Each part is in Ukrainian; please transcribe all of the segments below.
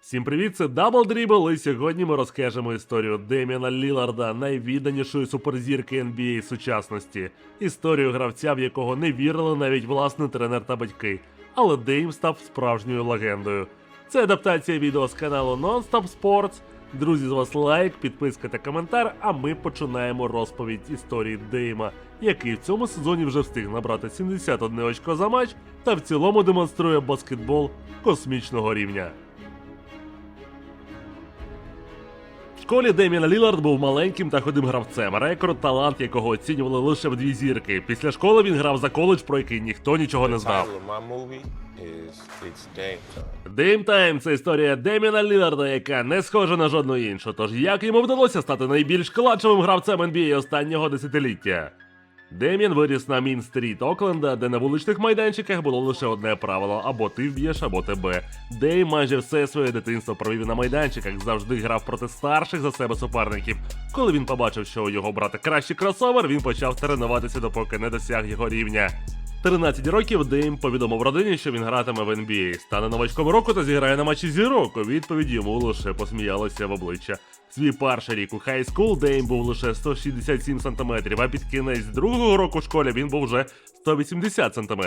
Всім привіт, це Double Dribble, і сьогодні ми розкажемо історію Деміана Ліларда, найвідданішої суперзірки NBA сучасності. Історію гравця, в якого не вірили навіть власний тренер та батьки. Але Дейм став справжньою легендою. Це адаптація відео з каналу Nonstop Sports. Друзі, з вас лайк, підписка та коментар, а ми починаємо розповідь історії Дейма, який в цьому сезоні вже встиг набрати 71 очко за матч та в цілому демонструє баскетбол космічного рівня. Школі Деміна Лілард був маленьким та ходим гравцем, рекорд, талант якого оцінювали лише в дві зірки. Після школи він грав за коледж, про який ніхто нічого не знав. title of my movie is It's Dame Time. Дим Тайм це історія Деміна Ліларда, яка не схожа на жодну іншу. Тож як йому вдалося стати найбільш клатчевим гравцем NBA останнього десятиліття? Дем'ян виріс на Мін-стріт Окленда, де на вуличних майданчиках було лише одне правило: або ти вб'єш, або тебе. Дей майже все своє дитинство провів на майданчиках, завжди грав проти старших за себе суперників. Коли він побачив, що у його брата кращий кросовер, він почав тренуватися, допоки не досяг його рівня. 13 років Дейм повідомив родині, що він гратиме в NBA, стане новачком року та зіграє на матчі зірок. У відповідь йому лише посміялися в обличчя. Свій перший рік у хайскул Дейм був лише 167 см, а під кінець другого року в школі він був вже 180 см.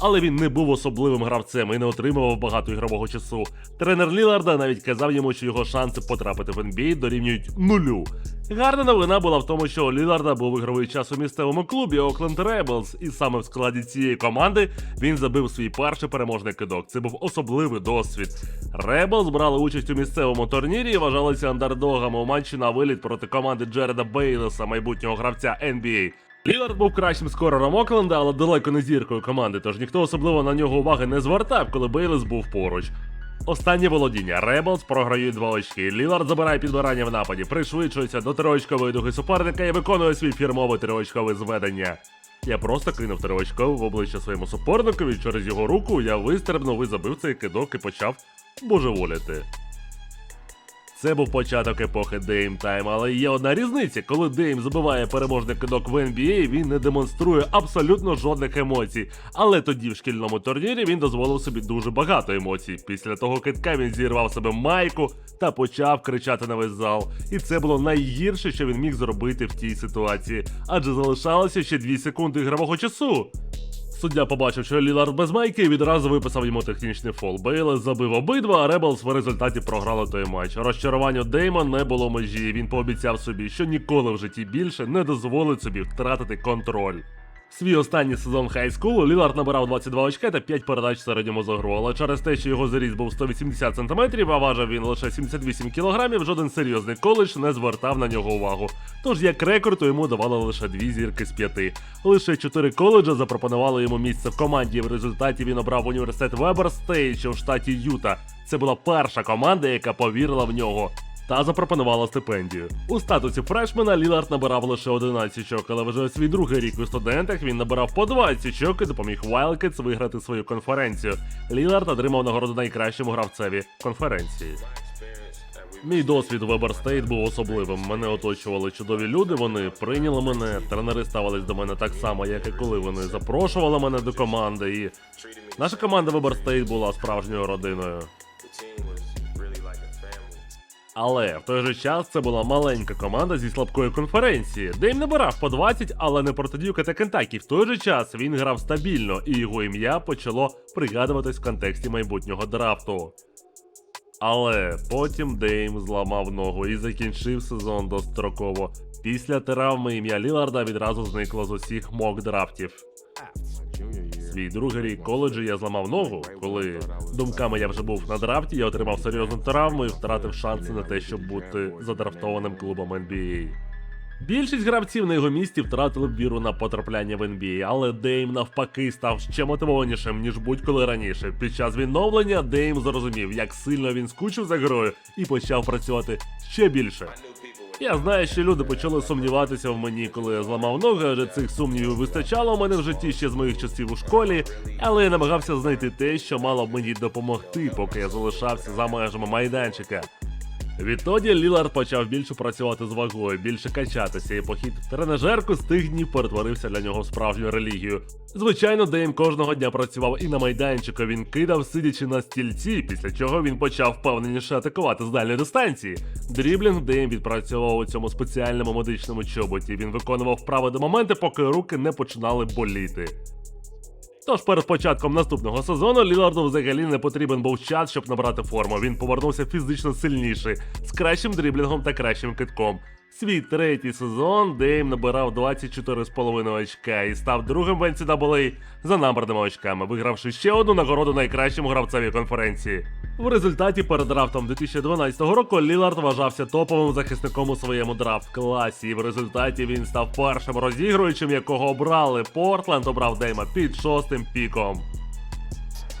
Але він не був особливим гравцем і не отримував багато ігрового часу. Тренер Ліларда навіть казав йому, що його шанси потрапити в NBA дорівнюють нулю. Гарна новина була в тому, що у Ліларда був ігровий час у місцевому клубі Окленд Rebels, і саме в складі цієї команди він забив свій перший переможний кидок. Це був особливий досвід. Rebels брали участь у місцевому турнірі і вважалися андердогами у матчі на виліт проти команди Джереда Бейлеса, майбутнього гравця NBA. Лілард був кращим скорером Окленда, але далеко не зіркою команди, тож ніхто особливо на нього уваги не звертав, коли Бейлес був поруч. Останнє володіння. Ребелс програють два очки. Лілард забирає підбирання в нападі, пришвидшується до триочкової дуги суперника і виконує свій фірмовий триочкове зведення. Я просто кинув триочкове в обличчя своєму суперникові через його руку. Я вистрибнув і забив цей кидок і почав божеволіти. Це був початок епохи Дейм Тайм, але є одна різниця. Коли Дейм забиває переможний кидок в NBA, він не демонструє абсолютно жодних емоцій. Але тоді в шкільному турнірі він дозволив собі дуже багато емоцій. Після того китка він зірвав себе майку та почав кричати на весь зал. І це було найгірше, що він міг зробити в тій ситуації, адже залишалося ще 2 секунди ігрового часу. Суддя побачив, що Лілард без майки і відразу виписав йому технічний фол. Бейлес забив обидва, а Ребелс в результаті програли той матч. Розчаруванню Дейма не було межі. Він пообіцяв собі, що ніколи в житті більше не дозволить собі втратити контроль. Свій останній сезон хайскулу Лілард набирав 22 очка та 5 передач середньому за гру, але через те, що його заріст був 180 см, а важив він лише 78 кг, жоден серйозний коледж не звертав на нього увагу. Тож як рекорд, то йому давали лише дві зірки з п'яти. Лише чотири коледжа запропонували йому місце в команді. В результаті він обрав університет Вебер що в штаті Юта. Це була перша команда, яка повірила в нього. Та запропонувала стипендію. У статусі фрешмена Лілард набирав лише 11 очок, але вже свій другий рік у студентах він набирав по 20 очок і допоміг Wildcats виграти свою конференцію. Лілард отримав нагороду найкращому гравцеві конференції. Мій досвід в Еберстейт був особливим. Мене оточували чудові люди. Вони прийняли мене. Тренери ставились до мене так само, як і коли вони запрошували мене до команди. І наша команда в Еберстейт була справжньою родиною. Але в той же час це була маленька команда зі слабкої конференції, де їм набирав по 20, але не проти Дюка та Кентакі. В той же час він грав стабільно, і його ім'я почало пригадуватись в контексті майбутнього драфту. Але потім Дейм зламав ногу і закінчив сезон достроково. Після травми ім'я Ліларда відразу зникло з усіх мок драфтів. Свій другий рік коледжу я зламав ногу, коли думками я вже був на драфті, я отримав серйозну травму і втратив шанси на те, щоб бути задрафтованим клубом NBA. Більшість гравців на його місці втратили б віру на потрапляння в NBA, але Дейм навпаки став ще мотивованішим, ніж будь-коли раніше. Під час відновлення Дейм зрозумів, як сильно він скучив за грою і почав працювати ще більше. Я знаю, що люди почали сумніватися в мені, коли я зламав ноги, адже цих сумнівів вистачало в мене в житті ще з моїх часів у школі, але я намагався знайти те, що мало б мені допомогти, поки я залишався за межами майданчика. Відтоді Лілард почав більше працювати з вагою, більше качатися, і похід в тренажерку з тих днів перетворився для нього в справжню релігію. Звичайно, Дейм кожного дня працював і на майданчику. Він кидав, сидячи на стільці, після чого він почав впевненіше атакувати з дальньої дистанції. Дріблінг Дейм відпрацьовував у цьому спеціальному медичному чоботі. Він виконував вправи до моменту, поки руки не починали боліти. Тож перед початком наступного сезону Ліларду взагалі не потрібен був час, щоб набрати форму. Він повернувся фізично сильніший, з кращим дріблінгом та кращим китком. Свій третій сезон Дейм набирав 24,5 очка і став другим в NCAA за набраними очками, вигравши ще одну нагороду найкращому гравцеві конференції. В результаті перед драфтом 2012 року Лілард вважався топовим захисником у своєму драфт-класі, і в результаті він став першим розігруючим, якого обрали. Портленд обрав Дейма під шостим піком.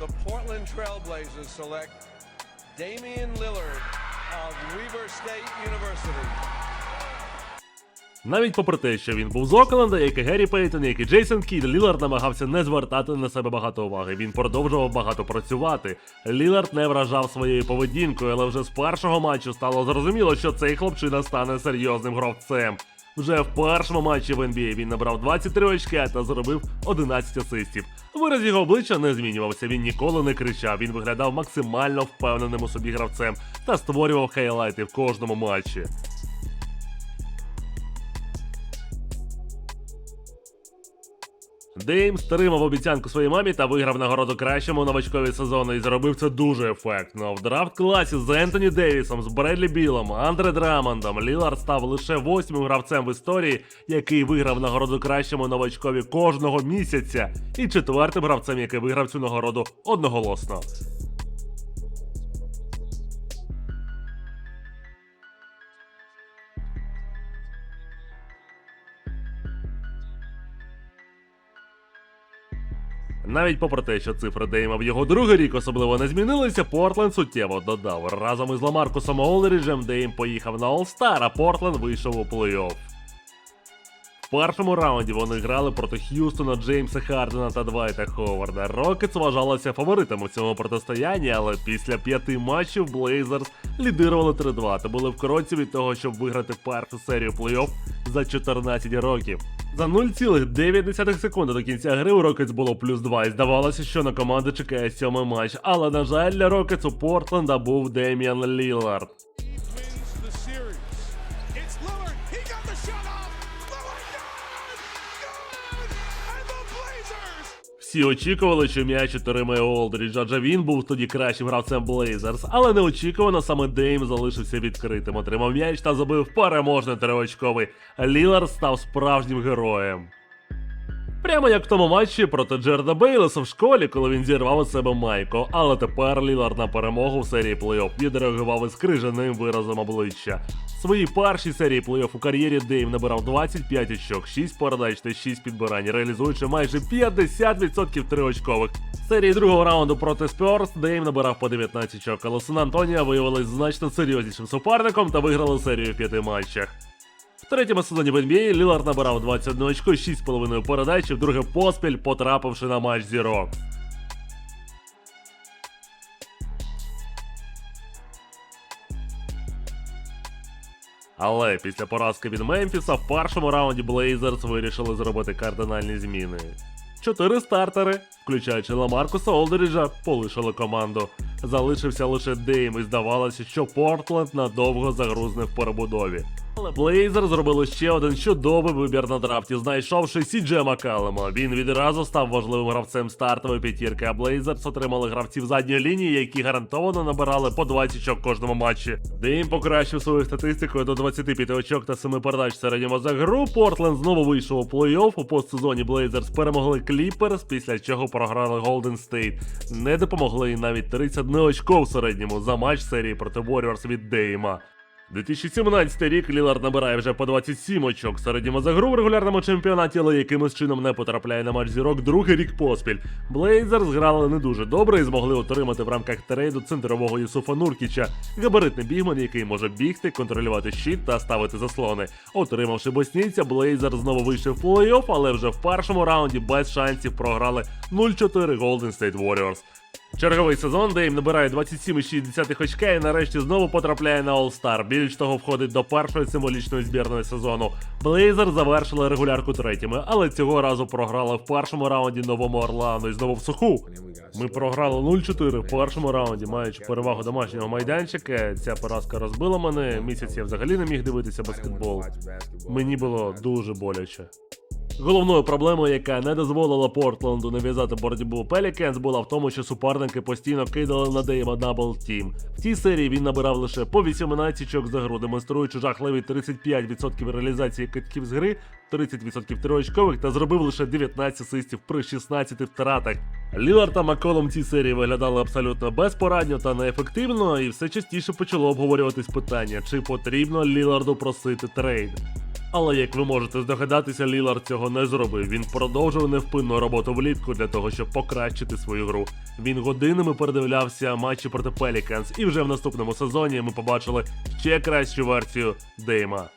The Portland Trailblazers select Damian Lillard of Weber State University. Навіть попри те, що він був з Окленда, як і Геррі Пейтон, як і Джейсон Кід, Лілард намагався не звертати на себе багато уваги. Він продовжував багато працювати. Лілард не вражав своєю поведінкою, але вже з першого матчу стало зрозуміло, що цей хлопчина стане серйозним гравцем. Вже в першому матчі в NBA він набрав 23 очки та зробив 11 асистів. Вираз його обличчя не змінювався, він ніколи не кричав, він виглядав максимально впевненим у собі гравцем та створював хайлайти в кожному матчі. Дейм стримав обіцянку своїй мамі та виграв нагороду кращому новачкові сезону і зробив це дуже ефектно. В драфт класі з Ентоні Девісом, з Бредлі Білом, Андре Драмондом Лілард став лише восьмим гравцем в історії, який виграв нагороду кращому новачкові кожного місяця, і четвертим гравцем, який виграв цю нагороду одноголосно. Навіть попри те, що цифри Дейма в його другий рік особливо не змінилися, Портленд суттєво додав. Разом із Ламаркусом Олріджем Дейм поїхав на All-Star, а Портленд вийшов у плей-офф. Першому раунді вони грали проти Х'юстона, Джеймса Хардена та Двайта Ховарда. Рокетс вважалися фаворитами в цьому протистоянні, але після п'яти матчів Блейзерс лідирували 3-2 та були в кроці від того, щоб виграти першу серію плей-офф за 14 років. За 0,9 секунди до кінця гри у Рокетс було плюс 2 і здавалося, що на команду чекає сьомий матч. Але на жаль, для Рокетс у Портленда був Деміан Лілард. Всі очікували, що м'яч отримає Олдрідж, адже він був тоді кращим гравцем Блейзерс, але неочікувано саме Дейм залишився відкритим, отримав м'яч та забив переможний триочковий. Лілар став справжнім героєм. Прямо як в тому матчі проти Джерда Бейлеса в школі, коли він зірвав у себе майку. Але тепер Лілард на перемогу в серії плей-офф відреагував із крижаним виразом обличчя. В своїй першій серії плей-офф у кар'єрі Дейв набирав 25 очок, 6 передач та 6 підбирань, реалізуючи майже 50% триочкових. В серії другого раунду проти Спьорс Дейв набирав по 19 очок, але Сан Антонія виявилась значно серйознішим суперником та виграли серію в п'яти матчах. Третьому сезоні в NBA Лілард набирав 21 очко, 6,5 передач і вдруге поспіль потрапивши на матч зірок. Але після поразки від Мемфіса в першому раунді Блейзерс вирішили зробити кардинальні зміни. Чотири стартери, включаючи Ламаркуса Олдеріджа, полишили команду. Залишився лише Дейм і здавалося, що Портленд надовго загрузне в перебудові. Але Блейзер зробили ще один чудовий вибір на драфті, знайшовши Сідже Макалема. Він відразу став важливим гравцем стартової п'ятірки, а Блейзерс отримали гравців задньої лінії, які гарантовано набирали по 20 очок кожному матчі. Дейм покращив свою статистику до 25 очок та 7 передач середньому за гру. Портленд знову вийшов у плей-офф. У постсезоні Блейзерс перемогли Кліперс, після чого програли Голден Стейт. Не допомогли і навіть 31 очко в середньому за матч серії проти Warriors від Дейма. 2017 рік Лілард набирає вже по 27 очок середньому за гру в регулярному чемпіонаті, але якимось чином не потрапляє на матч зірок другий рік поспіль. Блейзерс грали не дуже добре і змогли отримати в рамках трейду центрового Юсуфа Нуркіча, габаритний бігман, який може бігти, контролювати щит та ставити заслони. Отримавши боснійця, Блейзер знову вийшов в плей-офф, але вже в першому раунді без шансів програли 0-4 Golden State Warriors. Черговий сезон, де їм набирає 27,6 очка і нарешті знову потрапляє на All-Star. Більш того, входить до першої символічної збірної сезону. Блейзер завершили регулярку третіми, але цього разу програли в першому раунді новому Орлану і знову в суху. Ми програли 0-4 в першому раунді, маючи перевагу домашнього майданчика. Ця поразка розбила мене. Місяць я взагалі не міг дивитися баскетбол. Мені було дуже боляче. Головною проблемою, яка не дозволила Портленду нав'язати боротьбу Пелікенс, була в тому, що суперники постійно кидали на Дейма дабл тім. В тій серії він набирав лише по 18 очок за гру, демонструючи жахливі 35% реалізації китків з гри, 30% триочкових та зробив лише 19 асистів при 16 втратах. Лілард та Маколом в цій серії виглядали абсолютно безпорадньо та неефективно, і все частіше почало обговорюватись питання, чи потрібно Ліларду просити трейд. Але як ви можете здогадатися, Лілард цього не зробив. Він продовжив невпинну роботу влітку для того, щоб покращити свою гру. Він годинами передивлявся матчі проти Пеліканс, і вже в наступному сезоні ми побачили ще кращу версію Дейма.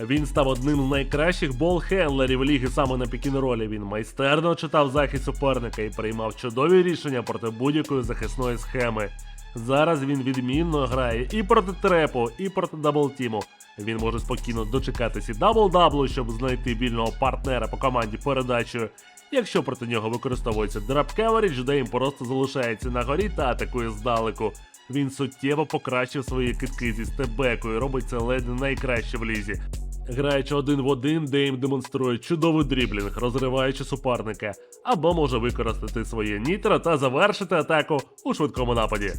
Він став одним з найкращих бол-хендлерів ліги саме на пікінролі. Він майстерно читав захист суперника і приймав чудові рішення проти будь-якої захисної схеми. Зараз він відмінно грає і проти трепу, і проти даблтіму. Він може спокійно дочекатися і дабл-даблу, щоб знайти вільного партнера по команді передачею. Якщо проти нього використовується драп кеверідж, Дейм просто залишається на горі та атакує здалеку. Він суттєво покращив свої китки зі стебекою, робить це ледь найкраще в лізі. Граючи один в один, Дейм демонструє чудовий дріблінг, розриваючи суперника, або може використати своє нітро та завершити атаку у швидкому нападі.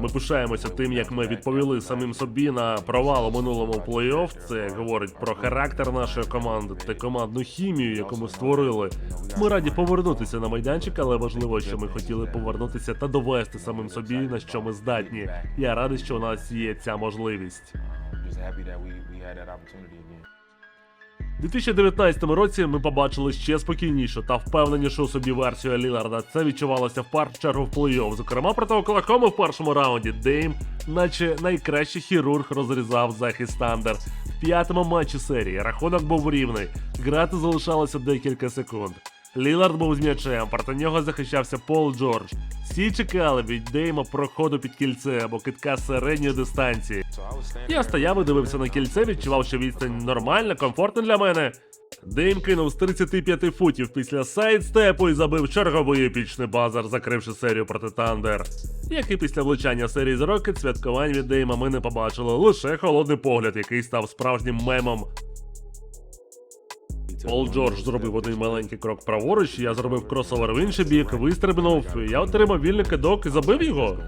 Ми пишаємося тим, як ми відповіли самим собі на провал у минулому плей-офф. Це говорить про характер нашої команди та командну хімію, яку ми створили. Ми раді повернутися на майданчик, але важливо, що ми хотіли повернутися та довести самим собі, на що ми здатні. Я радий, що у нас є ця можливість. У 2019 році ми побачили ще спокійнішу та впевненішу собі версію Ліларда. Це відчувалося в першу чергу в плей-офф. Зокрема, проти Оклахоми в першому раунді Дейм, наче найкращий хірург, розрізав захист Тандер. В п'ятому матчі серії рахунок був рівний. Грати залишалося декілька секунд. Лілард був з м'ячем, проти нього захищався Пол Джордж. Всі чекали від Дейма проходу під кільце або китка середньої дистанції. Я стояв і дивився на кільце, відчував, що відстань нормальна, комфортна для мене. Дейм кинув з 35 футів після сайдстепу і забив черговий епічний базар, закривши серію проти Тандер. Як і після влучання серії з Рокет, святкувань від Дейма ми не побачили, лише холодний погляд, який став справжнім мемом. Пол Джордж зробив один маленький крок праворуч, я зробив кросовер в інший бік, вистрибнув, я отримав вільний кидок і забив його.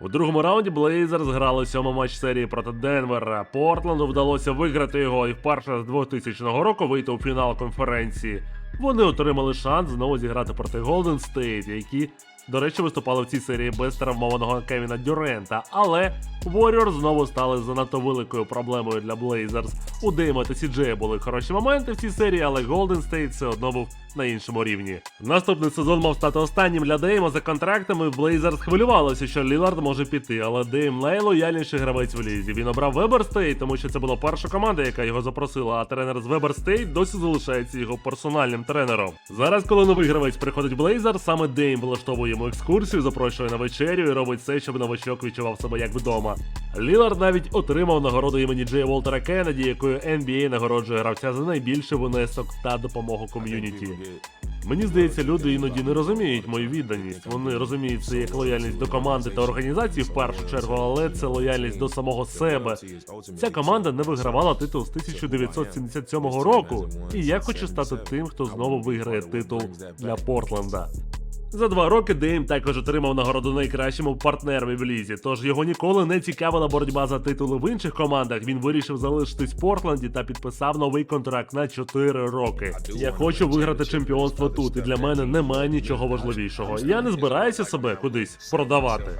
У другому раунді Блейзерс грали сьомий матч серії проти Денвера. Портленду вдалося виграти його і вперше з 2000 року вийти у фінал конференції. Вони отримали шанс знову зіграти проти Голден Стейт, які, до речі, виступали в цій серії без травмованого Кевіна Дюрента. Але Warriors знову стали занадто великою проблемою для Блейзерс. У Дейма та Сіджея були хороші моменти в цій серії, але Голден Стейт все одно був на іншому рівні. Наступний сезон мав стати останнім для Дейма за контрактами. Блейзерс хвилювалося, що Лілард може піти, але Дейм найлояльніший гравець в лізі. Він обрав Вебер Стейт, тому що це була перша команда, яка його запросила. А тренер з Вебер Стейт досі залишається його персональним тренером. Зараз, коли новий гравець приходить в Блейзер, саме Дейм влаштовує йому екскурсію, запрошує на вечерю і робить все, щоб новачок відчував себе як вдома. Лілард навіть отримав нагороду імені Джея Волтера Кеннеді, якою NBA нагороджує гравця за найбільший внесок та допомогу ком'юніті. Мені здається, люди іноді не розуміють мою відданість. Вони розуміють це як лояльність до команди та організації в першу чергу, але це лояльність до самого себе. Ця команда не вигравала титул з 1977 року, і я хочу стати тим, хто знову виграє титул для Портленда. За два роки Дейм також отримав нагороду найкращому партнерові в лізі, тож його ніколи не цікавила боротьба за титули в інших командах. Він вирішив залишитись в Портленді та підписав новий контракт на 4 роки. Я хочу виграти чемпіонство тут, і для мене немає нічого важливішого. Я не збираюся себе кудись продавати.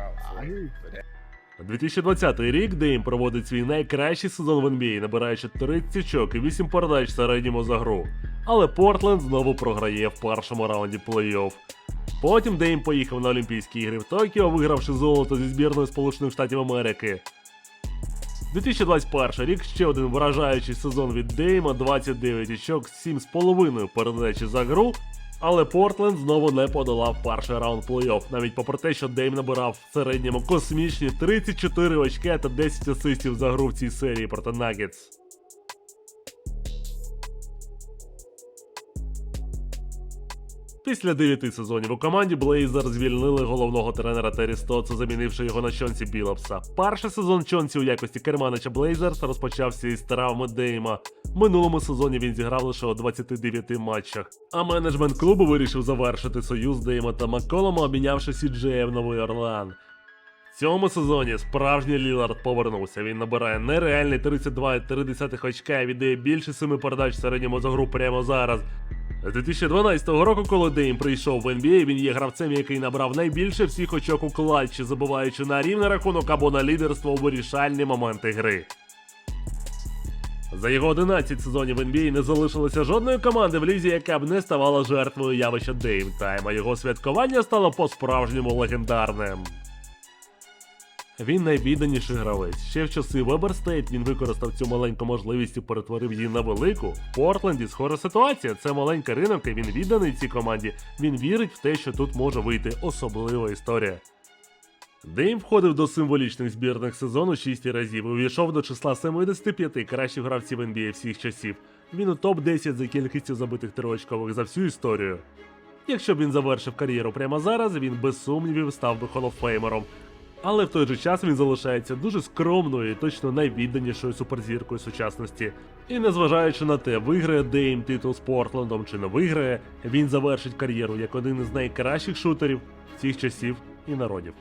2020 рік Дейм проводить свій найкращий сезон в NBA, набираючи 30 очок і 8 передач середньому за гру. Але Портленд знову програє в першому раунді плей-офф. Потім Дейм поїхав на Олімпійські ігри в Токіо, вигравши золото зі збірною Сполучених Штатів Америки. 2021 рік ще один вражаючий сезон від Дейма, 29 очок, 7,5 передачі за гру. Але Портленд знову не подолав перший раунд плей-офф, навіть попри те, що Дейм набирав в середньому космічні 34 очки та 10 асистів за гру в цій серії проти Нагетс. Після дев'яти сезонів у команді Блейзер звільнили головного тренера Террі Стоца, замінивши його на Чонсі Білопса. Перший сезон Чонсі у якості керманича Блейзерс розпочався із травми Дейма. Минулому сезоні він зіграв лише у 29 матчах. А менеджмент клубу вирішив завершити союз Дейма та Макколома, обмінявши Сіджея в Новий Орлеан. Цьому сезоні справжній Лілард повернувся. Він набирає нереальний 32,3 очка і віддає більше 7 передач в середньому за гру прямо зараз. З 2012 року, коли Дейм прийшов в NBA, він є гравцем, який набрав найбільше всіх очок у клатчі, забуваючи на рівний рахунок або на лідерство у вирішальні моменти гри. За його 11 сезонів в NBA не залишилося жодної команди в лізі, яка б не ставала жертвою явища Дейм Тайма. Його святкування стало по-справжньому легендарним. Він найвідданіший гравець. Ще в часи State він використав цю маленьку можливість і перетворив її на велику. В Портленді схожа ситуація. Це маленька ринок, і він відданий цій команді. Він вірить в те, що тут може вийти особлива історія. Дейм входив до символічних збірних сезону 6 разів і увійшов до числа 75 кращих гравців NBA всіх часів. Він у топ-10 за кількістю забитих триочкових за всю історію. Якщо б він завершив кар'єру прямо зараз, він без сумнівів став би холофеймером. Але в той же час він залишається дуже скромною і точно найвідданішою суперзіркою сучасності. І незважаючи на те, виграє Дейм титул з Портлендом чи не виграє, він завершить кар'єру як один із найкращих шутерів всіх часів і народів.